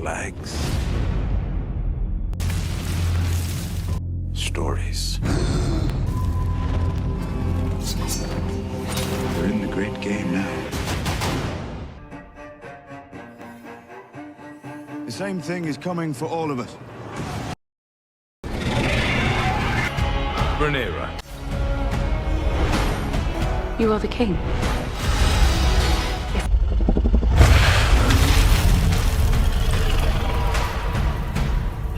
flags. Stories. We're in the great game now. The same thing is coming for all of us. Rhaenyra. You are the king.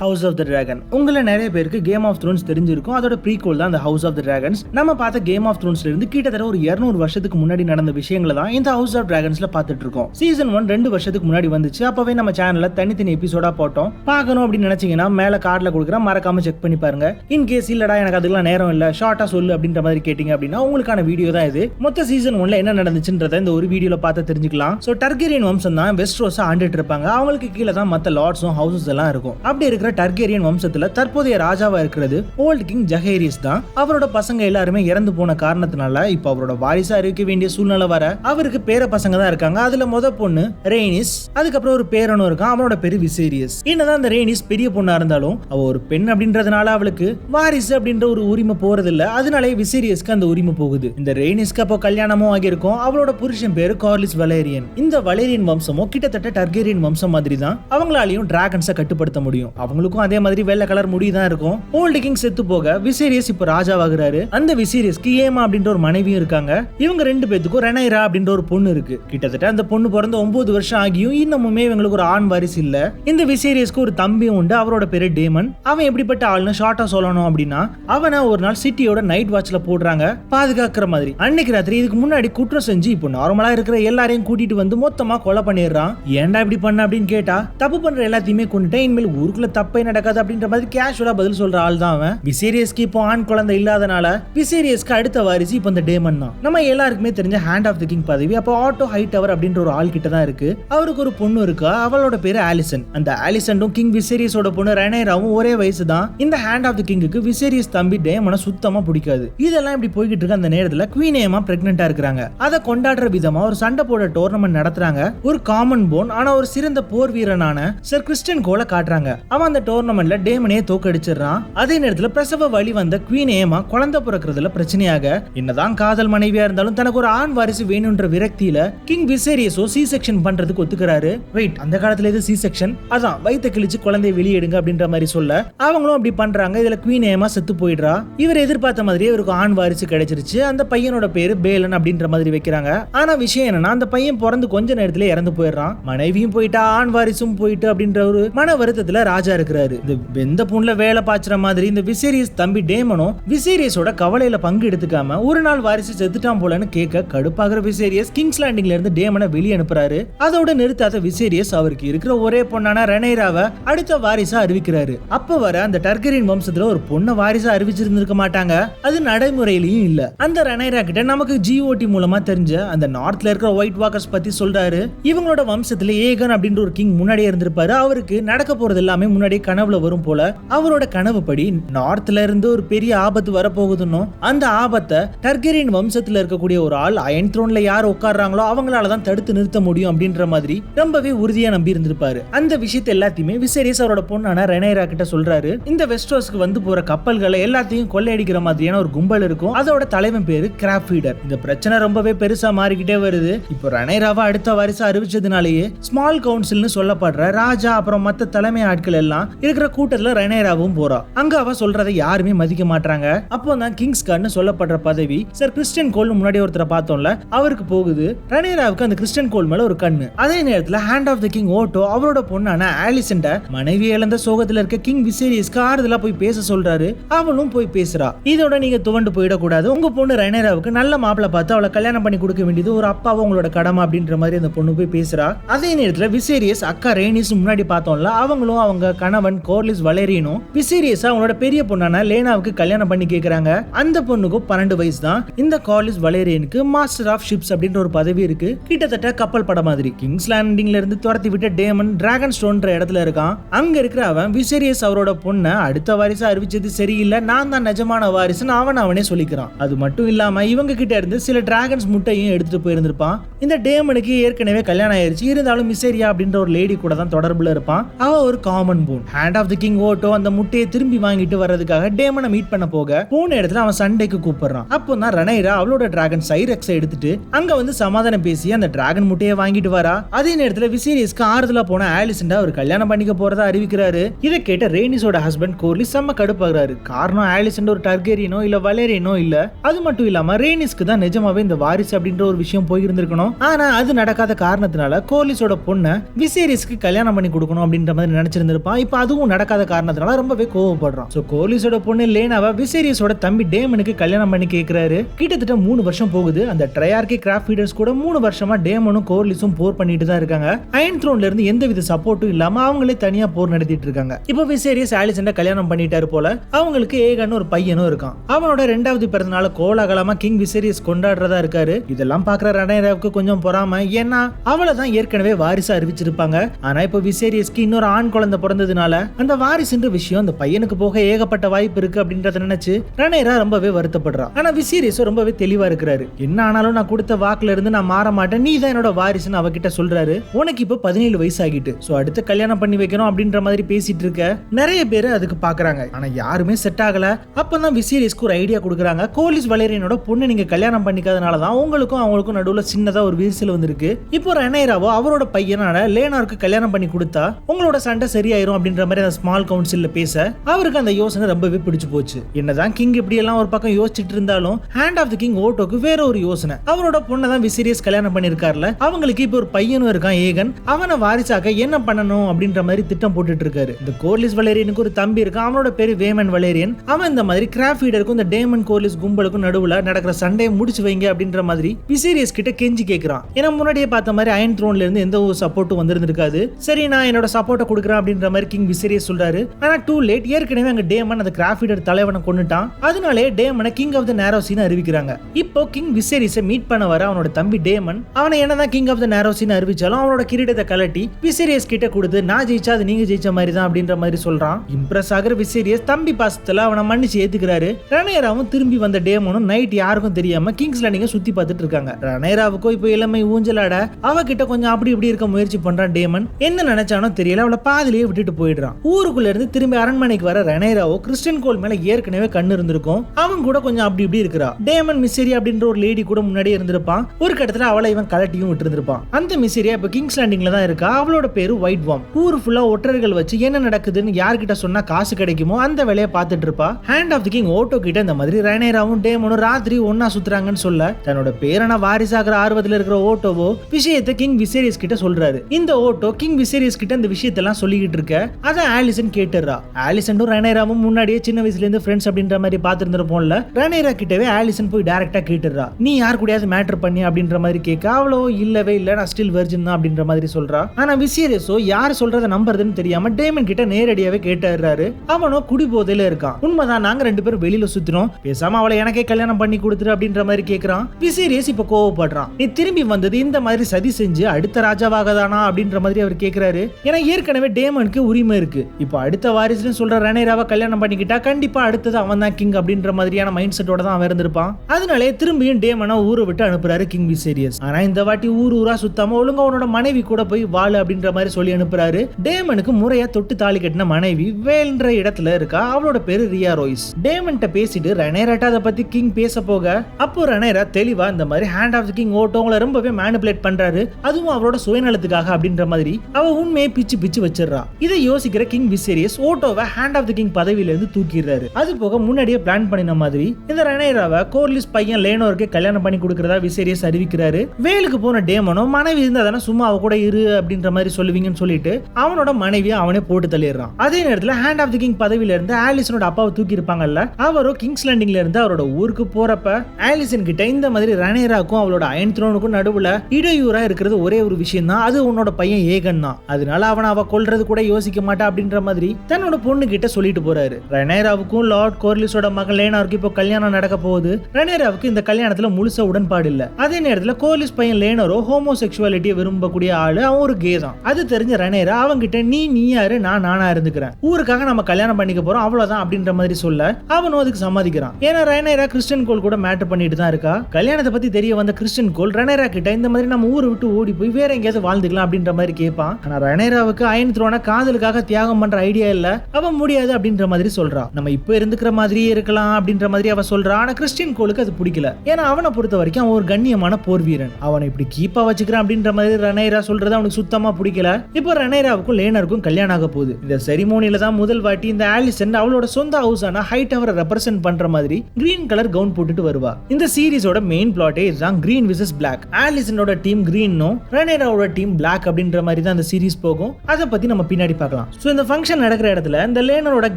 House of the dragon உங்களை நிறைய பேருக்கு game of Thrones தெரிஞ்சிருக்கும். அதோட ப்ரீகோல் தான் அந்த house of the dragons நம்ம பார்த்த game of த்ரோன்ஸ்ல இருந்து கிட்டத்தட்ட ஒரு 200 வருஷத்துக்கு முன்னாடி நடந்த விஷயங்களை தான் இந்த ஹவுஸ் ஆஃப் டிராகன்ஸ்ல பார்த்துட்டு இருக்கோம். சீசன் ஒன் ரெண்டு வருஷத்துக்கு முன்னாடி வந்துச்சு. அப்பவே நம்ம சேனல்ல தனித்தனி எபிசோடா போட்டோம். பார்க்கணும் அப்படின்னு நினைச்சீங்கன்னா மேல கார்டில் கொடுக்குறேன் மறக்காம செக் பண்ணி பாருங்க. இன் கேஸ் இல்லடா எனக்கு அதுக்கெல்லாம் நேரம் இல்ல ஷார்ட்டா சொல்லு அப்படின்ற மாதிரி கேட்டிங்க அப்படின்னா உங்களுக்கான வீடியோ தான் இது. மொத்த சீசன் ஒன்ல என்ன நடந்துச்சுன்றத இந்த ஒரு வீடியோல பார்த்து தெரிஞ்சுக்கலாம். ஸோ டர்கேரியன் வம்சம் தான் வெஸ்ட் ரோஸா ஆண்டுட்டு இருப்பாங்க. அவங்களுக்கு கீழே தான் மற்ற லார்ட்ஸும் ஹவுசஸ் எல்லாம் இருக்கும். அப்படி இருக்கிற டர்கேரியன் வம்சத்துல தற்போதைய ராஜாவா இருக்கிறது ஓல்ட் கிங் ஜஹேரிஸ் தான். அவரோட பசங்க எல்லாருமே இறந்து போன காரணத்தினால இப்ப அவரோட வாரிசா இருக்க வேண்டிய சூழ்நிலை வர அவருக்கு பேர பசங்க தான் இருக்காங்க. அதுல முத பொண்ணு ரெய்னிஸ் அதுக்கப்புறம் ஒரு பேரனும் இருக்கான் அவனோட பேரு விசேரியஸ். என்னதான் அந்த ரெய்னிஸ் பெரிய பொண்ணா இருந்தாலும் அவ ஒரு பெண் அப்படின்றதுனால அவளுக்கு வாரிசு அப்படின்ற ஒரு உரிமை போறது இல்ல அதனாலே விசேரியஸ்க்கு அந்த உரிமை போகுது. இந்த ரெய்னிஸ்க்கு அப்போ கல்யாணமும் ஆகியிருக்கும். அவளோட புருஷன் பேரு கார்லிஸ் வலேரியன். இந்த வலேரியன் வம்சமும் கிட்டத்தட்ட டர்கேரியன் வம்சம் மாதிரி தான் அவங்களாலையும் டிராகன்ஸை கட்டுப்படுத்த முடியும். அவங்க அவங்களுக்கும் அதே மாதிரி வெள்ளை கலர் முடி தான் இருக்கும். ஓல்டு கிங் செத்து போக விசேரியஸ் இப்போ ராஜாவாகிறாரு. அந்த விசேரியஸ்க்கு ஏமா அப்படின்ற ஒரு மனைவியும் இருக்காங்க. இவங்க ரெண்டு பேத்துக்கும் ரெனைரா அப்படின்ற ஒரு பொண்ணு இருக்கு. கிட்டத்தட்ட அந்த பொண்ணு பிறந்த ஒன்பது வருஷம் ஆகியும் இன்னமுமே இவங்களுக்கு ஒரு ஆண் வாரிசு இல்ல. இந்த விசேரியஸ்க்கு ஒரு தம்பியும் உண்டு. அவரோட பேரு டேமன் அவன் எப்படிப்பட்ட ஆள்னு ஷார்ட்டா சொல்லணும் அப்படின்னா அவனை ஒரு நாள் சிட்டியோட நைட் வாட்ச்ல போடுறாங்க. பாதுகாக்கிற மாதிரி. அன்னைக்கு ராத்திரி இதுக்கு முன்னாடி குற்றம் செஞ்சு இப்போ நார்மலா இருக்கிற எல்லாரையும் கூட்டிட்டு வந்து மொத்தமா கொலை பண்ணிடுறான். ஏன்டா இப்படி பண்ண அப்படின்னு கேட்டா தப்பு பண்ற எல்லாத்தையுமே கொண்டுட்டேன். இனிமேல் ஊருக்குள்ள தப்பு நடக்காது அப்படின்ற மாதிரி கேஷுவலா பதில் சொல்ற ஆள் தான் அவன். விசேரியஸ்க்கு இப்போ ஆண் குழந்தை இல்லாதனால விசேரியஸ்க்கு அடுத்த வாரிசு இப்போ இந்த டேமன் தான். நம்ம எல்லாருக்குமே தெரிஞ்ச ஹேண்ட் ஆஃப் த கிங் பதவி அப்போ ஆட்டோ ஹைட் அவர் அப்படின்ற ஒரு ஆள் கிட்ட தான் இருக்கு. அவருக்கு ஒரு பொண்ணு இருக்கா அவளோட பேரு ஆலிசன் அந்த ஆலிசனும் கிங் விசேரியஸோட பொண்ணு ரெனேராவும் ஒரே வயசு தான். இந்த ஹேண்ட் ஆஃப் த கிங்குக்கு விசேரியஸ் தம்பி டேமனை சுத்தமா பிடிக்காது. இதெல்லாம் இப்படி போய்கிட்டு இருக்க அந்த நேரத்துல குவீன் ஏமா பிரெக்னெண்டா இருக்கிறாங்க. அதை கொண்டாடுற விதமா ஒரு சண்டை போட டோர்னமெண்ட் நடத்துறாங்க. ஒரு காமன் போன் ஆனா ஒரு சிறந்த போர் வீரனான சர் கிறிஸ்டன் கோல காட்டுறாங்க. அவன் அந்த டோர்னமெண்ட்ல டேமனையே தோக்கடிச்சிடுறான் அதே நேரத்துல பிரசவ வழி வந்த குவீன் ஏமா குழந்தை பிறக்கிறதுல பிரச்சனையாக? என்னதான் காதல் மனைவியா இருந்தாலும் தனக்கு ஒரு ஆண் வாரிசு வேணும்ன்ற விரக்தியில கிங் விசேரியஸோ சி செக்ஷன் பண்றதுக்கு ஒத்துக்கிறாரு. வெயிட் அந்த காலத்துல இது சி செக்ஷன் அதான் வயித்தை கிழிச்சு குழந்தைய வெளியெடுங்க அப்படின்ற மாதிரி சொல்ல. அவங்களும் அப்படி பண்றாங்க. இதுல குவீன் ஏமா செத்து போயிடுறா. இவர் எதிர்பார்த்த மாதிரியே இவருக்கு ஆண் வாரிசு கிடைச்சிருச்சு. அந்த பையனோட பேரு பேலன் அப்படின்ற மாதிரி வைக்கிறாங்க. ஆனா விஷயம் என்னன்னா அந்த பையன் பிறந்து கொஞ்ச நேரத்துல இறந்து போயிடுறான். மனைவியும் போயிட்டா ஆண் வாரிசும் போயிட்டு அப்படின்ற ஒரு மன வருத்தத்துல ராஜா இருக்கிறாரு இந்த வெந்த புண்ணுல வேலை பாய்ச்சுற மாதிரி இந்த விசேரியஸ் தம்பி டேமனும் விசேரியஸோட கவலையில பங்கு எடுத்துக்காம ஒரு நாள் வாரிசு செத்துட்டான் போலன்னு கேட்க கடுப்பாகிற விசேரியஸ் கிங்ஸ் லேண்டிங்ல இருந்து டேமனை வெளியே அனுப்புறாரு. அதோட நிறுத்தாத விசேரியஸ் அவருக்கு இருக்கிற ஒரே பொண்ணான ரெனைராவை அடுத்த வாரிசா அறிவிக்கிறாரு. அப்ப வர அந்த டர்கரின் வம்சத்துல ஒரு பொண்ணை வாரிசா அறிவிச்சிருந்திருக்க மாட்டாங்க. அது நடைமுறையிலயும் இல்ல. அந்த ரெனைரா கிட்ட நமக்கு ஜிஓடி மூலமா தெரிஞ்ச அந்த நார்த்ல இருக்கிற ஒயிட் வாக்கர்ஸ் பத்தி சொல்றாரு. இவங்களோட வம்சத்துல ஏகன் அப்படின்ற ஒரு கிங் முன்னாடியே இருந்திருப்பாரு. அவருக்கு நடக்க போறது எல்லாமே முன்னாடி கனவுல வரும் போல அவரோட கனவு படி நார்த்ல இருந்து ஒரு பெரிய ஆபத்து வரப்போகுதுன்னு அந்த ஆபத்தை டர்கரின் வம்சத்துல இருக்கக்கூடிய ஒரு ஆள் அயன் த்ரோன்ல யார் உட்கார்றாங்களோ அவங்களால தான் தடுத்து நிறுத்த முடியும் அப்படின்ற மாதிரி ரொம்பவே உறுதியா நம்பி இருந்திருப்பாரு. அந்த விஷயத்தை எல்லாத்தையுமே விசேரியஸ் அவரோட பொண்ணான ரெனைரா கிட்ட சொல்றாரு. இந்த வெஸ்டோஸ்க்கு வந்து போற கப்பல்களை எல்லாத்தையும் கொள்ளையடிக்கிற மாதிரியான ஒரு கும்பல் இருக்கும். அதோட தலைவன் பேரு கிராப் ஃபீடர் இந்த பிரச்சனை ரொம்பவே பெருசா மாறிக்கிட்டே வருது. இப்போ ரெனைராவா அடுத்த வாரிசு அறிவிச்சதுனாலேயே ஸ்மால் கவுன்சில்னு சொல்லப்படுற ராஜா அப்புறம் மற்ற தலைமை ஆட்கள் எல்லாம் இருக்கிற கூட்டத்துல ரெனேராவும் போறா. அங்க அவ சொல்றதை யாருமே மதிக்க மாட்டாங்க அப்போ தான் கிங்ஸ் கார்ட்னு சொல்லப்படுற பதவி சார் கிறிஸ்டியன் கோல் முன்னாடி ஒருத்தரை பார்த்தோம்ல அவருக்கு போகுது. ரெனேராவுக்கு அந்த கிறிஸ்டியன் கோல் மேல ஒரு கண்ணு. அதே நேரத்துல hand of the king Otto அவரோட பொண்ணான ஆலிசன்ட மனைவி இழந்த சோகத்துல இருக்க கிங் விசேரியஸ்க்கு ஆறுதலா போய் பேச சொல்றாரு. அவளும் போய் பேசுறா. இதோட நீங்க துவண்டு போயிடக்கூடாது. உங்க பொண்ணு ரெனைராவுக்கு நல்ல மாப்பிள்ள பார்த்து அவளை கல்யாணம் பண்ணி கொடுக்க வேண்டியது ஒரு அப்பாவை உங்களோட கடமை அப்படின்ற மாதிரி அந்த பொண்ணு போய் பேசுறா. அதே நேரத்துல விசேரியஸ் அக்கா ரேனிஸ் முன்னாடி பார்த்தோம்ல அவங்களும் அவங்க கணவர் கணவன் கோர்லிஸ் வளேரியனும் விசீரியஸா அவனோட பெரிய பொண்ணான லேனாவுக்கு கல்யாணம் பண்ணி கேக்குறாங்க. அந்த பொண்ணுக்கும் பன்னெண்டு வயசு தான். இந்த கார்லிஸ் வலேரியனுக்கு மாஸ்டர் ஆஃப் ஷிப்ஸ் அப்படின்ற ஒரு பதவி இருக்கு. கிட்டத்தட்ட கப்பல் படம் மாதிரி. கிங்ஸ் லேண்டிங்ல இருந்து துரத்தி விட்ட டேமன் டிராகன் ஸ்டோன்ற இடத்துல இருக்கான். அங்க இருக்கிற அவன் விசேரியஸ் அவரோட பொண்ணை அடுத்த வாரிசா அறிவிச்சது சரியில்லை. நான் தான் நிஜமான வாரிசுன்னு அவன் அவனே சொல்லிக்கிறான். அது மட்டும் இல்லாம இவங்க கிட்ட இருந்து சில டிராகன்ஸ் முட்டையும் எடுத்துட்டு போயிருந்திருப்பான். இந்த டேமனுக்கு ஏற்கனவே கல்யாணம் ஆயிருச்சு. இருந்தாலும் மிசேரியா அப்படின்ற ஒரு லேடி கூட தான் தொடர்புல இருப்பான். அவ ஒரு common born hand of the king Otto அந்த முட்டையை திரும்பி வாங்கிட்டு வர்றதுக்காக டேமனை மீட் பண்ண போக போன இடத்துல அவன் சண்டைக்கு கூப்பிடுறான். அப்போ தான் ரனைரா அவளோட டிராகன் சைரெக்ஸை எடுத்துட்டு அங்க வந்து சமாதானம் பேசி அந்த டிராகன் முட்டையை வாங்கிட்டு வரா. அதே நேரத்துல விசீரியஸ்க்கு ஆறுதலா போன ஆலிசண்டா அவர் கல்யாணம் பண்ணிக்க போறதா அறிவிக்கிறாரு. இதை கேட்ட ரேனிஸோட ஹஸ்பண்ட் கோர்லி செம்ம கடுப்பாகிறாரு. காரணம் ஆலிசண்ட் ஒரு டர்கேரியனோ இல்ல வலேரியனோ இல்ல. அது மட்டும் இல்லாம ரேனிஸ்க்கு தான் நிஜமாவே இந்த வாரிசு அப்படின்ற ஒரு விஷயம் போயிருந்திருக்கணும். ஆனா அது நடக்காத காரணத்தினால கோர்லிஸோட பொண்ணை விசேரியஸ்க்கு கல்யாணம் பண்ணி கொடுக்கணும் அப்படின்ற மாதிரி நினைச்சிருந்திருப்பான். இப்போ அதுவும் நடக்காத காரணத்தினால ரொம்பவே கோவப்படுறான். ஸோ கோர்லிஸோட பொண்ணு லேனாவை விசேரியஸோட தம்பி டேமனுக்கு கல்யாணம் பண்ணி கேட்கிறாரு கிட்டத்தட்ட மூணு வருஷம் போகுது. அந்த ட்ரையார்கி கிராஃப்ட் ஃபீடர்ஸ் கூட மூணு வருஷமா டேமனும் கோர்லிஸும் போர் பண்ணிட்டு தான் இருக்காங்க. அயன் த்ரோன்ல இருந்து எந்த வித சப்போர்ட்டும் இல்லாம அவங்களே தனியா போர் நடத்திட்டு இருக்காங்க. இப்போ விசேரியஸ் ஆலிசண்ட கல்யாணம் பண்ணிட்டாரு போல அவங்களுக்கு ஏகன்னு ஒரு பையனும் இருக்கான். அவனோட ரெண்டாவது பிறந்தநாள கோலாகலமா கிங் விசேரியஸ் கொண்டாடுறதா இருக்காரு. இதெல்லாம் பாக்குற ரணேராவுக்கு கொஞ்சம் பொறாம. ஏன்னா அவளை தான் ஏற்கனவே வாரிசு அறிவிச்சிருப்பாங்க. ஆனா இப்போ விசேரியஸ்க்கு இன்னொரு ஆண் குழந்தை பிறந்ததுனால அந்த வாரிசுன்ற விஷயம் அந்த பையனுக்கு போக ஏகப்பட்ட வாய்ப்பு இருக்கு அப்படின்றத நினைச்சு ரணேரா ரொம்பவே வருத்தப்படுறான் ஆனா விசீரியஸும் ரொம்பவே தெளிவா இருக்கிறாரு. என்ன ஆனாலும் நான் கொடுத்த வாக்குல இருந்து நான் மாற மாட்டேன். நீ தான் என்னோட வாரிசுன்னு அவகிட்ட சொல்றாரு. உனக்கு இப்போ பதினேழு வயசு ஆகிட்டு சோ அடுத்து கல்யாணம் பண்ணி வைக்கணும் அப்படின்ற மாதிரி பேசிட்டு இருக்க நிறைய பேர் அதுக்கு பாக்குறாங்க. ஆனா யாருமே செட் ஆகல. அப்பதான் விசீரியஸ்க்கு ஒரு ஐடியா கொடுக்குறாங்க. கோலிஸ் வலேரியனோட பொண்ணு நீங்க கல்யாணம் பண்ணிக்காதனால தான் உங்களுக்கும் அவங்களுக்கும் நடுவுல சின்னதா ஒரு விரிசல் வந்திருக்கு. இப்போ ரணேராவோ அவரோட பையனான லேனாருக்கு கல்யாணம் பண்ணி கொடுத்தா உங்களோட சண்டை சரியாயிரும் அப்படின்ற மாதிரி அந்த ஸ்மால் கவுன்சில்ல பேச அவருக்கு அந்த யோசனை ரொம்பவே பிடிச்சு போச்சு. என்னதான் கிங் இப்படி எல்லாம் ஒரு பக்கம் யோசிச்சுட்டு இருந்தாலும் ஹேண்ட் ஆஃப் தி கிங் ஓட்டோக்கு வேற ஒரு யோசனை. அவரோட பொண்ணை தான் விசிரியஸ் கல்யாணம் பண்ணிருக்காருல அவங்களுக்கு இப்போ ஒரு பையனும் இருக்கான் ஏகன். அவனை வாரிசாக்க என்ன பண்ணணும் அப்படின்ற மாதிரி திட்டம் போட்டுட்டு இருக்காரு. இந்த கோர்லிஸ் வலேரியனுக்கு ஒரு தம்பி இருக்கான் அவனோட பேரு வேமன் வலேரியன் அவன் இந்த மாதிரி கிராஃபீடருக்கும் இந்த டேமன் கோர்லிஸ் கும்பலுக்கும் நடுவுல நடக்கிற சண்டையை முடிச்சு வைங்க அப்படின்ற மாதிரி விசீரியஸ் கிட்ட கெஞ்சி கேட்கிறான் ஏன்னா முன்னாடியே பார்த்த மாதிரி அயன் த்ரோன்ல இருந்து எந்த ஒரு சப்போர்ட்டும் வந்திருந்திருக்காது. சரி நான் என்னோட சப்போர்ட்டை கொடுக்குறேன் அப்படின்ற மாதிரி கிங் விசேரியஸ் சொல்றாரு. ஆனா டூ லேட் ஏற்கனவே அங்க டேமன் அந்த கிராஃபிடர் தலைவனை கொண்டுட்டான் அதனாலே டேமனை கிங் ஆஃப் த நேரோசின்னு அறிவிக்கிறாங்க. இப்போ கிங் விசேரிஸை மீட் பண்ண வர அவனோட தம்பி டேமன் அவனை என்னதான் கிங் ஆஃப் த நேரோசின்னு அறிவிச்சாலும் அவனோட கிரீடத்தை கலட்டி விசேரியஸ் கிட்ட கொடுத்து நான் ஜெயிச்சா அது நீங்க ஜெயிச்ச மாதிரி தான் அப்படின்ற மாதிரி சொல்றான். இம்ப்ரெஸ் ஆகிற விசேரியஸ் தம்பி பாசத்துல அவனை மன்னிச்சு ஏத்துக்கிறாரு. ரணேராவும் திரும்பி வந்த டேமனும் நைட் யாருக்கும் தெரியாம கிங்ஸ் லேண்டிங்க சுத்தி பார்த்துட்டு இருக்காங்க. ரணேராவுக்கும் இப்போ இளமை ஊஞ்சலாட. அவகிட்ட கொஞ்சம் அப்படி இப்படி இருக்க முயற்சி பண்றான் டேமன். என்ன நினைச்சானோ தெரியல. அவளை பாதிலேயே விட்டுட்டு போயிடுறான். ஊருக்குள்ள இருந்து திரும்பி அரண்மனைக்கு வர ரெனேராவோ கிறிஸ்டின் கோல் மேல ஏற்கனவே கண்ணு இருந்திருக்கும். அவன் கூட கொஞ்சம் அப்படி இப்படி இருக்கிறா. டேமன் மிஸ்ஸேரி அப்படின்ற ஒரு லேடி கூட முன்னாடியே இருந்திருப்பான். ஒரு கட்டத்துல அவளை இவன் கலட்டியும் விட்டு இருந்திருப்பான் அந்த மிஸ்ஸேரியா இப்ப கிங்ஸ் லேண்டிங்ல தான் இருக்கா. அவளோட பேரு ஒயிட் வாம் ஊர் ஃபுல்லா ஒற்றர்கள் வச்சு என்ன நடக்குதுன்னு யார்கிட்ட சொன்னா காசு கிடைக்குமோ அந்த வேலையை பார்த்துட்டு இருப்பா. Hand of the king Otto கிட்ட இந்த மாதிரி ரெனேராவும் டேமனும் ராத்திரி ஒன்னா சுத்துறாங்கன்னு சொல்ல தன்னோட பேரன வாரிசாகிற ஆர்வத்துல இருக்கிற ஓட்டோவோ விஷயத்தை கிங் விசேரியஸ் கிட்ட சொல்றாரு. இந்த ஓட்டோ கிங் விசேரியஸ் கிட்ட இந்த விஷயத்தெல்லாம் சொல்லிக்கிட்டு இருக்க அதை ஆலிசன் கேட்டுறா ஆலிசனும் ரணேராவும் முன்னாடியே சின்ன வயசுல இருந்து ஃப்ரெண்ட்ஸ் அப்படின்ற மாதிரி பார்த்துருந்துருப்போம்ல ரணேரா கிட்டவே ஆலிசன் போய் டேரக்டா கேட்டுறா நீ யார் கூடயாவது மேட்டர் பண்ணி அப்படின்ற மாதிரி கேட்க அவ்வளோ இல்லவே இல்லை நான் ஸ்டில் வெர்ஜின் தான் அப்படின்ற மாதிரி சொல்றா. ஆனா விசேரியஸோ யார் சொல்றத நம்புறதுன்னு தெரியாம டேமன் கிட்ட நேரடியாவே கேட்டுறாரு அவனோ குடி போதையில இருக்கான். உண்மைதான் நாங்க ரெண்டு பேரும் வெளியில சுத்தினோம். பேசாம அவளை எனக்கே கல்யாணம் பண்ணி கொடுத்துரு அப்படின்ற மாதிரி கேக்குறான். விசேரியஸ் இப்ப கோவப்படுறான். நீ திரும்பி வந்தது இந்த மாதிரி சதி செஞ்சு அடுத்த ராஜாவாக தானா அப்படின்ற மாதிரி அவர் கேக்குறாரு. ஏன்னா ஏற்கனவே டேமனுக்கு உரிமை இருக்குது இப்போ அடுத்த வாரிசுன்னு சொல்ற ரணேராவை கல்யாணம் பண்ணிக்கிட்டா கண்டிப்பா அடுத்தது அவன் தான் கிங் அப்படின்ற மாதிரியான மைண்ட் செட்டோட தான் அவன் இருந்திருப்பான். அதனாலே திரும்பியும் டேமனா ஊரை விட்டு அனுப்புறாரு கிங் விசேரியஸ். ஆனால் இந்த வாட்டி ஊர் ஊரா சுத்தாம ஒழுங்கா அவனோட மனைவி கூட போய் வாழு அப்படின்ற மாதிரி சொல்லி அனுப்புறாரு. டேமனுக்கு முறையா தொட்டு தாலி கட்டின மனைவி வேல்ன்ற இடத்துல இருக்கா. அவளோட பேரு ரியா ரோய்ஸ். டேமன்ட்ட பேசிட்டு ரணேராட்ட அதை பத்தி கிங் பேச போக அப்போ ரனேரா தெளிவா இந்த மாதிரி ஹேண்ட் ஆஃப் கிங் ஓட்டவங்கள ரொம்பவே மேனிபுலேட் பண்றாரு. அதுவும் அவரோட சுயநலத்துக்காக அப்படின்ற மாதிரி அவ உண்மையை பிச்சு பிச்சு வச்சிடறா. இதை யோசிக்கிற கிங் விசேரியஸ் ஓட்டோவை ஹேண்ட் ஆஃப் தி கிங் பதவியிலிருந்து தூக்கிடுறாரு. அது போக முன்னாடியே பிளான் பண்ணின மாதிரி இந்த ரணேராவை கோர்லிஸ் பையன் லேனோருக்கு கல்யாணம் பண்ணி கொடுக்கறதா விசேரியஸ் அறிவிக்கிறாரு. வேலுக்கு போன டேமனோ மனைவி இருந்தா தானே சும்மா அவ கூட இரு அப்படின்ற மாதிரி சொல்லுவீங்கன்னு சொல்லிட்டு அவனோட மனைவியை அவனே போட்டு தள்ளிடுறான். அதே நேரத்தில் ஹேண்ட் ஆஃப் தி கிங் பதவியில இருந்து ஆலிசனோட அப்பாவை தூக்கி இருப்பாங்கல்ல அவரோ கிங்ஸ் லேண்டிங்ல இருந்து அவரோட ஊருக்கு போறப்ப ஆலிசன் கிட்ட இந்த மாதிரி ரணேராக்கும் அவளோட அயன் த்ரோனுக்கும் நடுவுல இடையூறா இருக்கிறது ஒரே ஒரு விஷயம் தான் அது உன்னோட பையன் ஏகன் தான். அதனால அவனை அவ கொல்றது கூட யோசிக்க மாட்டா அப்படின்ற மாதிரி தன்னோட பொண்ணு கிட்ட சொல்லிட்டு போறாரு. ரெனேராவுக்கும் லார்ட் கோர்லிஸோட மகன் லேனாருக்கு இப்போ கல்யாணம் நடக்க போகுது. ரெனேராவுக்கு இந்த கல்யாணத்துல முழுசா உடன்பாடு இல்ல. அதே நேரத்துல கோர்லிஸ் பையன் லேனரோ ஹோமோசெக்சுவாலிட்டியை விரும்பக்கூடிய ஆளு அவன் ஒரு கே தான். அது தெரிஞ்ச ரெனேரா அவங்கிட்ட நீ நீ யாரு நான் நானா இருந்துக்கிறேன். ஊருக்காக நம்ம கல்யாணம் பண்ணிக்க போறோம் அவ்வளவுதான் அப்படின்ற மாதிரி சொல்ல அவனும் அதுக்கு சம்மதிக்கிறான். ஏன்னா ரெனேரா கிறிஸ்டியன் கோல் கூட மேட்டர் பண்ணிட்டு தான் இருக்கா? கல்யாணத்தை பத்தி தெரிய வந்த கிறிஸ்டியன் கோல் ரெனேரா கிட்ட இந்த மாதிரி நம்ம ஊரை விட்டு ஓடி போய் வேற எங்கேயாவது வாழ்ந்துக்கலாம் அப்படின்ற மாதிரி கேட்பான் ஆனா ரெனேராவுக்கு அயன் த்ரோன காதலுக்காக தியாகம் பண்ற ஐடியா இல்ல அவன் முடியாது அப்படின்ற மாதிரி சொல்றான் நம்ம இப்ப இருந்துக்கிற மாதிரியே இருக்கலாம் அப்படின்ற மாதிரி அவன் சொல்றான் ஆனா கிறிஸ்டின் கோலுக்கு அது பிடிக்கல. ஏன்னா அவனை பொறுத்த வரைக்கும் அவன் ஒரு கண்ணியமான போர் வீரன். அவனை இப்படி கீப்பா வச்சுக்கிறான் அப்படின்ற மாதிரி ரனேரா சொல்றது அவனுக்கு சுத்தமா பிடிக்கல. இப்போ ரெனேராவுக்கும் லேனருக்கும் கல்யாணம் ஆக போகுது. இந்த செரிமோனில தான் முதல் வாட்டி இந்த ஆலிசன் அவளோட சொந்த ஹவுஸான ஹை டவரை ரெப்ரசென்ட் பண்ற மாதிரி கிரீன் கலர் கவுன் போட்டுட்டு வருவா. இந்த சீரிஸோட மெயின் பிளாட்டே இதுதான் கிரீன் விசஸ் பிளாக் ஆலிசனோட டீம் கிரீனும் ரனேராவோட டீம் பிளாக் அப்படின்ற மாதிரி தான் அந்த சீரிஸ் போகும். அதை பத்தி நம்ம பின்னாடி பார்க்கலாம். ஸோ இந்த ஃபங்க்ஷன் நடக்கிற இடத்துல இந்த லேனரோட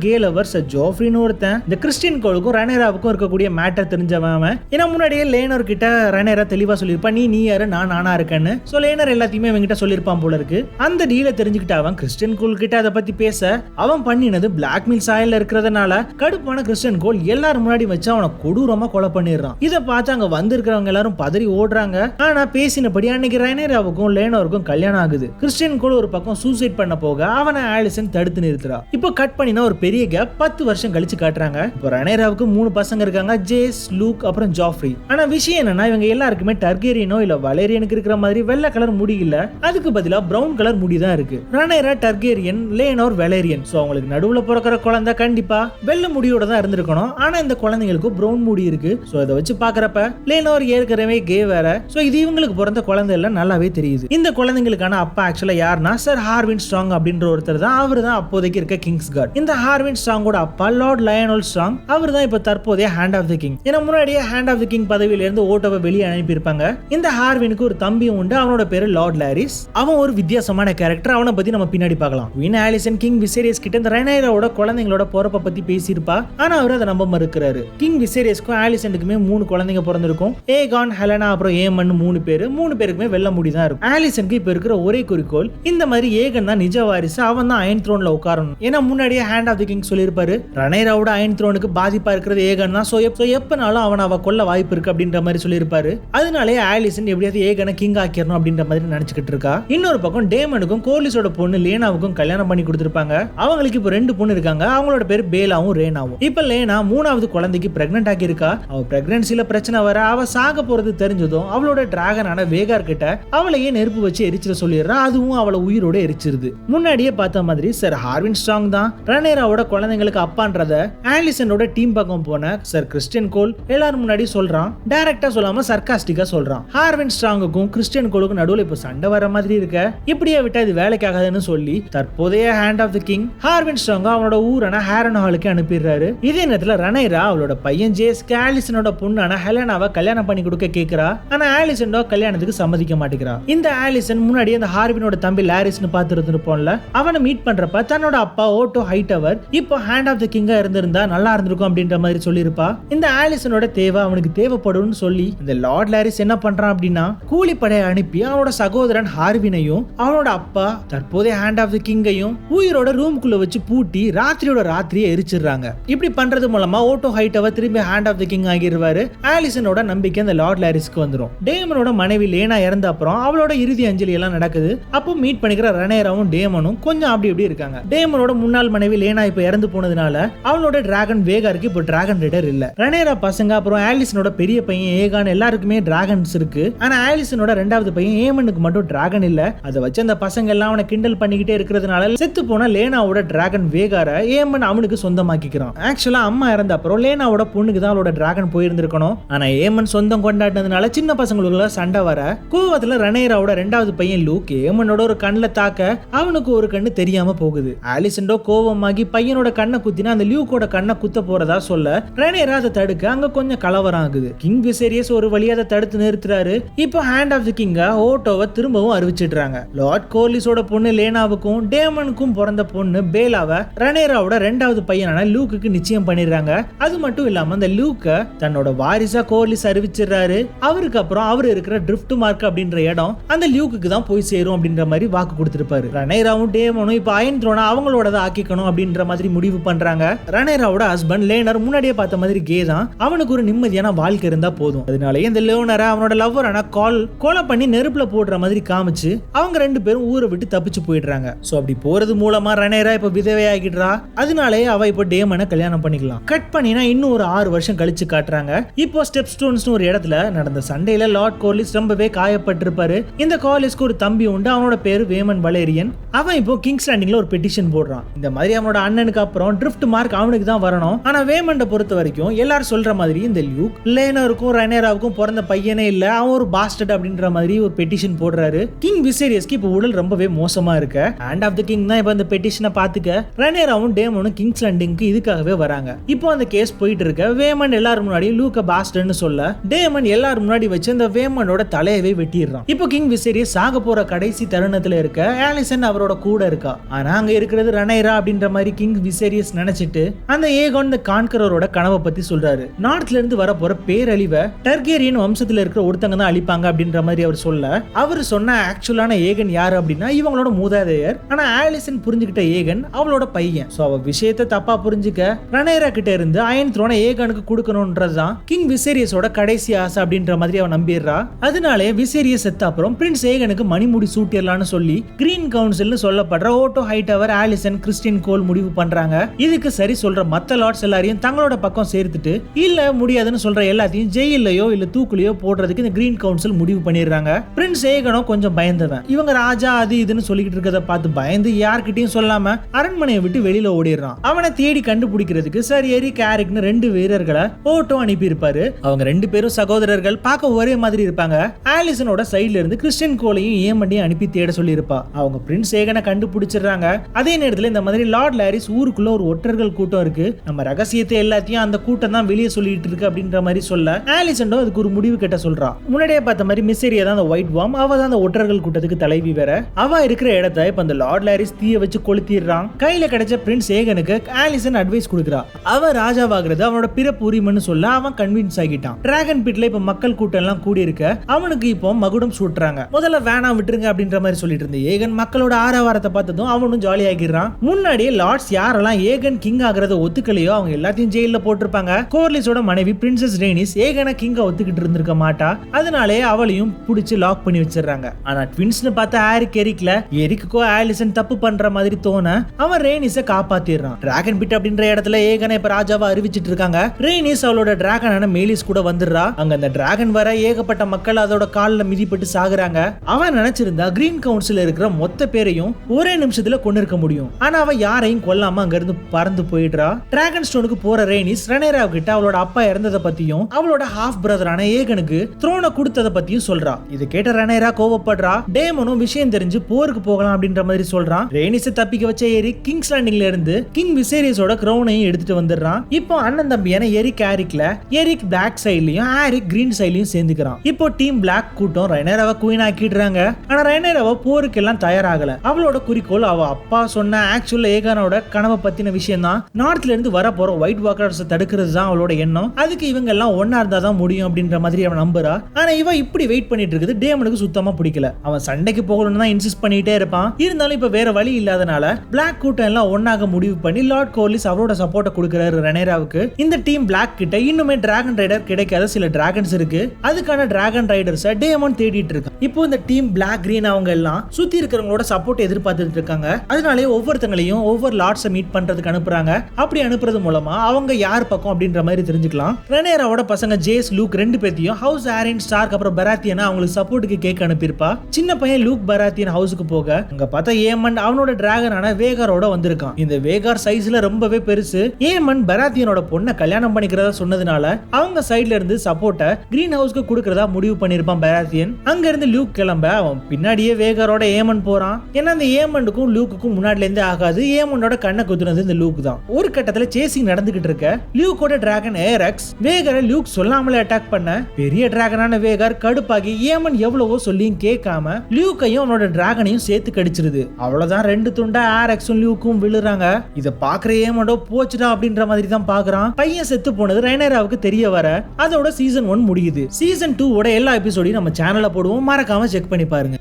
கே லவர்ஸ் ஜோஃப்ரின்னு ஒருத்தன் இந்த கிறிஸ்டின் கோளுக்கும் ரனேராவுக்கும் இருக்கக்கூடிய மேட்டர் தெரிஞ்சவன் அவன். ஏன்னா முன்னாடியே லேனர் கிட்ட ரனேரா தெளிவா சொல்லியிருப்பான் நீ நீ யாரு? நான் நானா இருக்கேன்னு. ஸோ லேனர் எல்லாத்தையுமே இவங்கிட்ட சொல்லியிருப்பான் போல இருக்கு. அந்த டீலை தெரிஞ்சுக்கிட்ட அவன் கிறிஸ்டின் கோல் கிட்ட அதை பத்தி பேச அவன் பண்ணினது பிளாக்மெயில் சாயல்ல இருக்கிறதுனால கடுப்பான கிறிஸ்டின் கோல் எல்லாரும் முன்னாடி வச்சு அவனை கொடூரமா கொலை பண்ணிடுறான். இதை பார்த்து அங்க வந்திருக்கிறவங்க எல்லாரும் பதறி ஓடுறாங்க. ஆனா பேசினபடி அன்னைக்கு ரனேராவுக்கும் லேனருக்கும் கல்யாணம் ஆகுது. கிறிஸ்டின் கோல் ஒரு பக்கம் சூசைட் பண்ண போக அவனை ஆலிசன் தடுத்து நிறுத்துறா. இப்போ கட் பண்ணினா ஒரு பெரிய கேப் பத்து வருஷம் கழிச்சு காட்டுறாங்க. இப்போ ரெனேராவுக்கு மூணு பசங்க இருக்காங்க. ஜேஸ் லூக் அப்புறம் ஜாஃப்ரி. ஆனா விஷயம் என்னன்னா இவங்க எல்லாருக்குமே டர்கேரியனோ இல்ல வலேரியனுக்கு இருக்கிற மாதிரி வெள்ளை கலர் முடி இல்ல. அதுக்கு பதிலா பிரவுன் கலர் முடி தான் இருக்கு. Rhaenyra Targaryen Laenor Velaryon so அவங்களுக்கு நடுவுல பிறக்கிற குழந்தை கண்டிப்பா வெள்ளை முடியோட தான் இருந்திருக்கணும். ஆனா இந்த குழந்தைங்களுக்கு பிரவுன் முடி இருக்கு. சோ இதை வச்சு பாக்குறப்ப லேனோர் ஏற்கனவே கே வேற. சோ இது இவங்களுக்கு பிறந்த குழந்தை இல்ல நல்லாவே தெரியுது. இந்த குழந்தைங்களுக்கான அப்பா ஆக்சுவலா யாருன்னா சார் ஹார்வின் ஸ்ட்ராங் அப்படின்ற ஒருத்தர் தான் அவர் தான் அப்போதைக்கு இருக்க கிங்ஸ் கார்ட் இந்த ஹார்வின் ஸ்ட்ராங்கோட அப்பா லார்ட் லயனோல் ஸ்ட்ராங் அவர் தான் இப்போ தற்போதைய ஹேண்ட் ஆஃப் த கிங் ஏன்னா முன்னாடியே ஹேண்ட் ஆஃப் த கிங் பதவியில இருந்து ஓட்டோவை வெளியே அனுப்பியிருப்பாங்க. இந்த ஹார்வினுக்கு ஒரு தம்பியும் உண்டு. அவனோட பேரு லார்ட் லாரிஸ் அவன் ஒரு வித்தியாசமான கேரக்டர் அவனை பத்தி நம்ம பின்னாடி பார்க்கலாம். வின் ஆலிசன் கிங் விசேரியஸ் கிட்ட இந்த ரெனைராவோட குழந்தைங்களோட பிறப்ப பத்தி பேசியிருப்பா. ஆனா அவர் அதை நம்ப மறுக்கிறாரு. கிங் விசேரியஸ்க்கும் ஆலிசனுக்குமே மூணு குழந்தைங்க பிறந்திருக்கும். ஏகான் ஹெலனா அப்புறம் ஏமன் மூணு பேர். மூணு பேருக்குமே வெள்ள முடி தான் இருக்கும். ஆலிசனுக்கு இப்ப இருக்கிற ஒரே குறிக்கோள் இந்த மாதிரி ஏகன் தான் நிஜ வாரிசு. அவன் தான் அயன் த்ரோன்ல உட்காரணும். ஏன்னா முன்னாடியே ஹேண்ட் ஆஃப் தி கிங் சொல்லியிருப்பாரு ரனைராவோட அயன் த்ரோனுக்கு பாதிப்பா இருக்கிறது ஏகன் தான். ஸோ எப்போ எப்பனாலும் அவன் அவ கொல்ல வாய்ப்பு இருக்கு அப்படின்ற மாதிரி சொல்லியிருப்பாரு. அதனாலே ஆலிசன் எப்படியாவது ஏகனை கிங் ஆக்கிடணும் அப்படின்ற மாதிரி நினைச்சுக்கிட்டு இருக்கா. இன்னொரு பக்கம் டேமனுக்கும் கோலிஸோட பொண்ணு லேனாவுக்கும் கல்யாணம் பண்ணி கொடுத்துருப்பாங்க. அவங்களுக்கு இப்போ ரெண்டு பொண்ணு இருக்காங்க. அவங்களோட பேர் பேலாவும் ரேனாவும் இப்போ லேனா மூணாவது குழந்தைக்கு பிரெக்னென்ட் ஆக்கியிருக்கா. அவ பிரெக்னன்சில பிரச்சனை வர அவ சாக போறது தெரிஞ்சதும் அவளோட டிராகனான வேகார் கிட்ட அவளையே நெருப்பு வச்சு எரிச்சிட சொல்லிடுறா. அதுவும் அவளை உயிரோட எரிச்சிருது. முன்னாடியே பார்த்து மாதிரி சார் ஹார்வின் ஸ்ட்ராங் தான். ரனேராவோட குழந்தைங்களுக்கு அப்பான்றத ஆலிசனோட டீம் பக்கம் போன சார் கிறிஸ்டியன் கோல் எல்லாரும் முன்னாடி சொல்றான். டைரக்டா சொல்லாம சர்காஸ்டிக்கா சொல்றான். ஹார்வின் ஸ்ட்ராங்குக்கும் கிறிஸ்டியன் கோலுக்கும் நடுவில் இப்போ சண்டை வர மாதிரி இருக்க. இப்படியே விட்டா இது வேலைக்காகாதுன்னு சொல்லி தற்போதைய hand of the king Harwin Strong அவனோட ஊரான ஹேரன் ஹாலுக்கு அனுப்பிடுறாரு. இதே நேரத்தில் ரனைரா அவளோட பையன் ஜேஸ்க்கு ஆலிசனோட பொண்ணான ஹெலனாவை கல்யாணம் பண்ணி கொடுக்க கேட்கிறா ஆனா ஆலிசனோ கல்யாணத்துக்கு சம்மதிக்க மாட்டேங்கிறா. இந்த ஆலிசன் முன்னாடி அந்த ஹார்வினோட தம்பி லாரிஸ்னு பார்த்துருந்துருப்போம்ல அவனை மீட் பண்றப்ப தன்னோட அப்பா ஓட்டோ ஹைட்டவர் இப்போ ஹேண்ட் ஆஃப் த கிங்கா இருந்திருந்தா நல்லா இருந்திருக்கும் அப்படின்ற மாதிரி சொல்லியிருப்பா. இந்த ஆலிசனோட தேவை அவனுக்கு தேவைப்படும்னு சொல்லி இந்த லார்ட் லாரிஸ் என்ன பண்றான் அப்படின்னா கூலிப்படையை அனுப்பி அவனோட சகோதரன் ஹார்வினையும் அவனோட அப்பா தற்போதைய ஹேண்ட் ஆஃப் த கிங்கையும் உயிரோட ரூமுக்குள்ள வச்சு பூட்டி ராத்திரியோட ராத்திரியை எரிச்சிடுறாங்க. இப்படி பண்றது மூலமா ஓட்டோ ஹைட்டவர் திரும்பி ஹேண்ட் ஆஃப் த கிங் ஆகிடுவாரு ஆலிசனோட நம்பிக்கை அந்த லார்ட் லாரிஸ்க்கு வந்துடும் டேமனோட மனைவி லேனா இறந்த அப்புறம் அவளோட இறுதி அஞ்சலி எல்லாம் நடக்குது. அப்போ மீட் பண்ணிக்கிற ரனேராவும் டேமனும் கொஞ்சம் அப்படி இப்படி இருக்காங்க. டேமனோட முன்னாள் மனைவி லேனா இப்போ இறந்து போனதுனால அவளோட டிராகன் வேகாருக்கு இப்போ டிராகன் ரைடர் இல்ல. ரனேரா பசங்க அப்புறம் ஆலிசனோட பெரிய பையன் ஏகான் எல்லாருக்குமே டிராகன்ஸ் இருக்கு. ஆனா ஆலிசனோட ரெண்டாவது பையன் ஏமனுக்கு மட்டும் டிராகன் இல்ல. அதை வச்சு அந்த பசங்க எல்லாம் அவனை கிண்டல் பண்ணிக்கிட்டே இருக்கிறதுனால செத்து போன லேனாவோட டிராகன் வேகார ஏமன் அவனுக்கு சொந்தமாக்கிக்கிறான். ஆக்சுவலா அம்மா இறந்த அப்புறம் லேனாவோட பொண்ணுக்கு தான் அவளோட டிராகன் போயிருந்திருக்கணும். ஆனா ஏமன் சொந்தம் கொண்டாடினதுனால சின்ன பசங்களுக்குள்ள சண்டை வர கோவத்துல ரனேராவோட ரெண்டாவது பையன் லூக் ஏமனோட ஒரு கண்ணில் தாக்க அவனுக்கு ஒரு கண்ணு தெரியும் போகுது. ஆலிசண்டோ கோவமாகி பையனோட கண்ணை குத்தினா அந்த லியூக்கோட கண்ணை குத்த போறதா சொல்ல ரெனே அதை தடுக்க அங்க கொஞ்சம் கலவரம் ஆகுது கிங் விசேரியஸ் ஒரு வழியாக அதை தடுத்து நிறுத்துறாரு. இப்போ ஹேண்ட் ஆஃப் தி கிங்கா ஓட்டோவை திரும்பவும் அறிவிச்சிடுறாங்க. லார்ட் கோர்லிஸோட பொண்ணு லேனாவுக்கும் டேமனுக்கும் பிறந்த பொண்ணு பேலாவை ரனேராவோட ரெண்டாவது பையனான லூக்குக்கு நிச்சயம் பண்ணிடுறாங்க. அது மட்டும் இல்லாம அந்த லூக்க தன்னோட வாரிசா கோர்லிஸ் அறிவிச்சிடுறாரு. அவருக்கு அப்புறம் அவர் இருக்கிற ட்ரிஃப்ட் மார்க் அப்படின்ற இடம் அந்த லியூக்கு தான் போய் சேரும் அப்படின்ற மாதிரி வாக்கு கொடுத்திருப்பாரு. ரனேராவும் டேமனும் இப்போ அயன் த்ரோனை அவங்களோட ஆக்கிக்கணும் அப்படின்ற மாதிரி முடிவு பண்றாங்க. ரணேராவோட ஹஸ்பண்ட் லேனர் முன்னாடியே பார்த்த மாதிரி கே தான். அவனுக்கு ஒரு நிம்மதியான வாழ்க்கை இருந்தா போதும். அதனாலயே இந்த லேனரை அவனோட லவ்வரான கால் கொலை பண்ணி நெருப்புல போடுற மாதிரி காமிச்சு அவங்க ரெண்டு பேரும் ஊரை விட்டு தப்பிச்சு போயிடுறாங்க. சோ அப்படி போறது மூலமா ரணேரா இப்ப விதவையாகிடுறா. அதனாலயே அவ இப்போ டேமனை கல்யாணம் பண்ணிக்கலாம். கட் பண்ணினா இன்னும் ஒரு ஆறு வருஷம் கழிச்சு காட்டுறாங்க. இப்போ ஸ்டெப் ஸ்டோன்ஸ் ஒரு இடத்துல நடந்த சண்டையில லார்ட் கோர்லிஸ் ரொம்பவே காயப்பட்டிருப்பாரு. இந்த கார்லிஸ்க்கு ஒரு தம்பி உண்டு. அவனோட பேரு வேமன் வலேரியன் அவன் இப்போ கிங்ஸ் ஸ்டாண்டிங்ல ஒரு பெட்டிஷன் போடுறான். இந்த மாதிரி அவனோட அண்ணனுக்கு அப்புறம் ட்ரிஃப்ட் மார்க் அவனுக்கு தான் வரணும். ஆனா வேமண்டை பொறுத்த வரைக்கும் எல்லாரும் சொல்ற மாதிரி இந்த லியூக் லேனருக்கும் ரெனேராவுக்கும் பிறந்த பையனே இல்ல. அவன் ஒரு பாஸ்டட் அப்படின்ற மாதிரி ஒரு பெட்டிஷன் போடுறாரு. கிங் விசேரியஸ்க்கு இப்போ உடல் ரொம்பவே மோசமா இருக்கு. ஹேண்ட் ஆஃப் த கிங் தான் இப்போ இந்த பெட்டிஷனை பாத்துக்க ரெனேராவும் டேமனும் கிங்ஸ் லேண்டிங்க்கு இதுக்காகவே வராங்க. இப்போ அந்த கேஸ் போயிட்டு இருக்க. வேமன் எல்லாரும் முன்னாடி லூக்க பாஸ்டர்னு சொல்ல டேமன் எல்லாரும் முன்னாடி வச்சு அந்த வேமனோட தலையவே வெட்டிடுறான். இப்போ கிங் விசேரியஸ் சாக போற கடைசி தருணத்துல இருக்க ஆலிசன் அவரோட கூட இருக்க இருக்கா? ஆனால் அங்கே இருக்கிறது ரணைரா அப்படின்ற மாதிரி கிங் விசேரியஸ் நினைச்சிட்டு அந்த ஏகான் இந்த கான்கரோட கனவை பத்தி சொல்றாரு. நார்த்ல இருந்து வரப்போற பேரழிவை டர்கேரியன் வம்சத்துல இருக்கிற ஒருத்தங்க தான் அழிப்பாங்க அப்படின்ற மாதிரி அவர் சொல்ல அவர் சொன்ன ஆக்சுவலான ஏகன் யாரு அப்படின்னா இவங்களோட மூதாதையர். ஆனா ஆலிசன் புரிஞ்சுக்கிட்ட ஏகன் அவளோட பையன். சோ அவ விஷயத்தை தப்பா புரிஞ்சுக்க ரணேரா கிட்ட இருந்து அயன் த்ரோனை ஏகனுக்கு கொடுக்கணும்ன்றதுதான் கிங் விசேரியஸோட கடைசி ஆசை அப்படின்ற மாதிரி அவன் நம்பிடுறா. அதனாலே விசேரியஸ் செத்த அப்புறம் பிரின்ஸ் ஏகனுக்கு மணிமுடி சூட்டிடலாம்னு சொல்லி கிரீன் கவுன்சில்னு சொல்லப்படுற Otto Hightower Alicent Criston Cole முடிவு பண்றாங்க. இதுக்கு சரி சொல்ற மத்த லார்ட்ஸ் எல்லாரையும் தங்களோட பக்கம் சேர்த்துட்டு இல்ல முடியாதுன்னு சொல்ற எல்லாத்தையும் ஜெயிலையோ இல்ல தூக்குலையோ போடுறதுக்கு இந்த கிரீன் கவுன்சில் முடிவு பண்ணிடுறாங்க. பிரின்ஸ் ஏகனோ கொஞ்சம் பயந்தவன். இவங்க ராஜா அது இதுன்னு சொல்லிக்கிட்டு இருக்கிறத பார்த்து பயந்து யார்கிட்டயும் சொல்லாம அரண்மனையை விட்டு வெளியில ஓடிடுறான். அவனை தேடி கண்டுபிடிக்கிறதுக்கு சரி எரி கேரிக்னு ரெண்டு வீரர்களை ஓட்டோ அனுப்பியிருப்பாரு. அவங்க ரெண்டு பேரும் சகோதரர்கள் பார்க்க ஒரே மாதிரி இருப்பாங்க. ஆலிசனோட சைடுல இருந்து கிறிஸ்டின் கோலையும் ஏமண்டியும் அனுப்பி தேட சொல்லியிருப்பா. அவங்க பிரின்ஸ் ஏகனை முடிச்சிடுறாங்க அதே நேரத்துல இந்த மாதிரி லார்ட் லாரிஸ் ஊருக்குள்ள ஒரு ஒற்றர்கள் கூட்டம் இருக்கு. நம்ம ரகசியத்தை எல்லாத்தையும் அந்த கூட்டம் தான் வெளியே சொல்லிட்டு இருக்கு அப்படின்ற மாதிரி சொல்ல ஆலிசண்டோ அதுக்கு ஒரு முடிவு கட்ட சொல்றா. முன்னாடியே பார்த்த மாதிரி மிஸ்ஸேரியா தான் அந்த ஒயிட் வாம் அவ தான் அந்த ஒற்றர்கள் கூட்டத்துக்கு தலைவி வேற. அவ இருக்கிற இடத்த இப்ப அந்த லார்ட் லாரிஸ் தீய வச்சு கொளுத்திடுறான். கையில கிடைச்ச பிரின்ஸ் ஏகனுக்கு ஆலிசன் அட்வைஸ் கொடுக்குறா. அவன் ராஜாவாகிறது அவனோட பிறப்பு உரிமைன்னு சொல்ல அவன் கன்வின்ஸ் ஆகிட்டான். டிராகன் பிட்ல இப்ப மக்கள் கூட்டம் எல்லாம் கூடி இருக்க அவனுக்கு இப்போ மகுடம் சூட்டுறாங்க. முதல்ல வேணாம் விட்டுருங்க அப்படின்ற மாதிரி சொல்லிட்டு இருந்த ஏகன் மக்களோட ஆரவாரத்தை பார்த்து பார்த்ததும் அவனும் ஜாலி ஆகிடுறான். முன்னாடியே லார்ட்ஸ் யாரெல்லாம் ஏகன் கிங் ஆகிறத ஒத்துக்கலையோ அவங்க எல்லாத்தையும் ஜெயில போட்டிருப்பாங்க. கோர்லிஸோட மனைவி பிரின்சஸ் ரேனிஸ் ஏகனை கிங்க ஒத்துக்கிட்டு இருந்திருக்க மாட்டா. அதனாலே அவளையும் பிடிச்சி லாக் பண்ணி வச்சிடறாங்க. ஆனா ட்வின்ஸ்னு பார்த்தா ஹாரிக் எரிக்ல எரிக்குக்கோ ஆலிசன் தப்பு பண்ற மாதிரி தோண அவன் ரேனிஸ காப்பாத்திடுறான். டிராகன் பிட் அப்படின்ற இடத்துல ஏகனை இப்ப ராஜாவா அறிவிச்சிட்டு இருக்காங்க. ரேனிஸ் அவளோட டிராகனான மேலிஸ் கூட வந்துடுறா. அங்க அந்த டிராகன் வர ஏகப்பட்ட மக்கள் அதோட காலில் மிதிப்பட்டு சாகுறாங்க. அவன் நினைச்சிருந்தா கிரீன் கவுன்சில் இருக்கிற மொத்த பேரையும் ஒரே நிமிஷத்துல கொண்டு இருக்க முடியும். ஆனா அவ யாரையும் கொல்லாம அங்க இருந்து பறந்து போயிடுறா. டிராகன் ஸ்டோனுக்கு போற ரேனிஸ் ரெனேராவ் கிட்ட அவளோட அப்பா இறந்ததை பத்தியும் அவளோட ஹாஃப் பிரதரான ஏகனுக்கு த்ரோனை கொடுத்ததை பத்தியும் சொல்றா. இது கேட்ட ரெனேரா கோவப்படுறா. டேமனும் விஷயம் தெரிஞ்சு போருக்கு போகலாம் அப்படின்ற மாதிரி சொல்றான் ரேனிஸை தப்பிக்க வச்ச ஏரி கிங்ஸ் லேண்டிங்ல இருந்து கிங் விசேரியஸோட கிரௌனையும் எடுத்துட்டு வந்துடுறான். இப்போ அண்ணன் தம்பியான எரிக் ஆரிக்ல எரிக் பிளாக் சைட்லயும் ஆரிக் கிரீன் சைட்லயும் சேர்ந்துக்கிறான். இப்போ டீம் பிளாக் கூட்டம் ரெனேராவை குயின் ஆக்கிடுறாங்க. ஆனா ரெனேராவை போருக்கு எல்லாம் தயாராகல. அவளோட குறிக்கோள் அவ அப்பா சொன்ன ஆக்சுவல் ஏகானோட கனவை பத்தின விஷயம் தான் நார்த்ல இருந்து வர போற ஒயிட் வாக்கர்ஸ் தடுக்கிறது தான் அவளோட எண்ணம். அதுக்கு இவங்க எல்லாம் ஒன்னா இருந்தா தான் முடியும் அப்படின்ற மாதிரி அவன் நம்புறா. ஆனா இவன் இப்படி வெயிட் பண்ணிட்டு இருக்குது. டேமனுக்கு சுத்தமா பிடிக்கல. அவன் சண்டைக்கு போகணும்னு தான் இன்சிஸ்ட் பண்ணிட்டே இருப்பான். இருந்தாலும் இப்ப வேற வழி இல்லாதனால பிளாக் கூட்டம் எல்லாம் ஒன்னாக முடிவு பண்ணி லார்ட் கோலிஸ் அவரோட சப்போர்ட்டை கொடுக்குறாரு ரெனேராவுக்கு இந்த டீம் பிளாக் கிட்ட இன்னுமே டிராகன் ரைடர் கிடைக்காத சில டிராகன்ஸ் இருக்கு. அதுக்கான டிராகன் ரைடர்ஸை டேமன் தேடிட்டு இருக்கான். இப்போ இந்த டீம் பிளாக் கிரீன் அவங்க எல்லாம் சுத்தி இருக்கிறவங்களோட சப்போர்ட் எதிர்பார்த்துட்டு இருக்காங்க. அதனாலே ஒவ்வொருத்தங்களையும் ஒவ்வொரு லார்ட்ஸை மீட் பண்றதுக்கு அனுப்புறாங்க. அப்படி அனுப்புறது மூலமா அவங்க யார் பக்கம் அப்படின்ற மாதிரி தெரிஞ்சுக்கலாம். ரெனேராவோட பசங்க ஜேஸ் லூக் ரெண்டு பேர்த்தையும் ஹவுஸ் ஆரின் ஸ்டார்க் அப்புறம் பராத்தியனா அவங்களுக்கு சப்போர்ட்டுக்கு கேட்க அனுப்பியிருப்பா. சின்ன பையன் லூக் பராத்தியன் ஹவுஸுக்கு போக அங்க பார்த்தா ஏமன் அவனோட டிராகனான வேகாரோட வந்திருக்கான். இந்த வேகார் சைஸ்ல ரொம்பவே பெருசு. ஏமன் பராத்தியனோட பொண்ணை கல்யாணம் பண்ணிக்கிறதா சொன்னதுனால அவங்க சைடுல இருந்து சப்போர்ட்டை கிரீன் ஹவுஸ்க்கு கொடுக்கறதா முடிவு பண்ணிருப்பான் பராத்தியன். அங்க இருந்து லூக் கிளம்ப அவன் பின்னாடியே வேகாரோட ஏமன் போறான். ஏன்னா அந்த ஏமன் ஏமனுக்கும் லூக்குக்கும் முன்னாடிலேருந்தே ஆகாது. ஏமனோட கண்ணை குத்துனது இந்த லூக் தான். ஒரு கட்டத்தில் சேசிங் நடந்துகிட்டு இருக்க. லியூக்கோட டிராகன் ஏரக்ஸ் வேகரை லியூக் சொல்லாமலே அட்டாக் பண்ண. பெரிய டிராகனான வேகர் கடுப்பாகி ஏமன் எவ்வளவோ சொல்லியும் கேட்காம லியூக்கையும் அவனோட டிராகனையும் சேர்த்து கடிச்சிருது. அவ்வளவுதான் ரெண்டு துண்டா ஏரக்ஸும் லியூக்கும் விழுறாங்க. இதை பாக்குற ஏமண்டோ போச்சுடா அப்படின்ற மாதிரி தான் பாக்குறான் பையன் செத்து போனது ரைனராவுக்கு தெரிய வர. அதோட சீசன் ஒன் முடியுது. சீசன் டூ ஓட எல்லா எபிசோடையும் நம்ம சேனல்ல போடுவோம். மறக்காம செக் பண்ணி பாருங்க.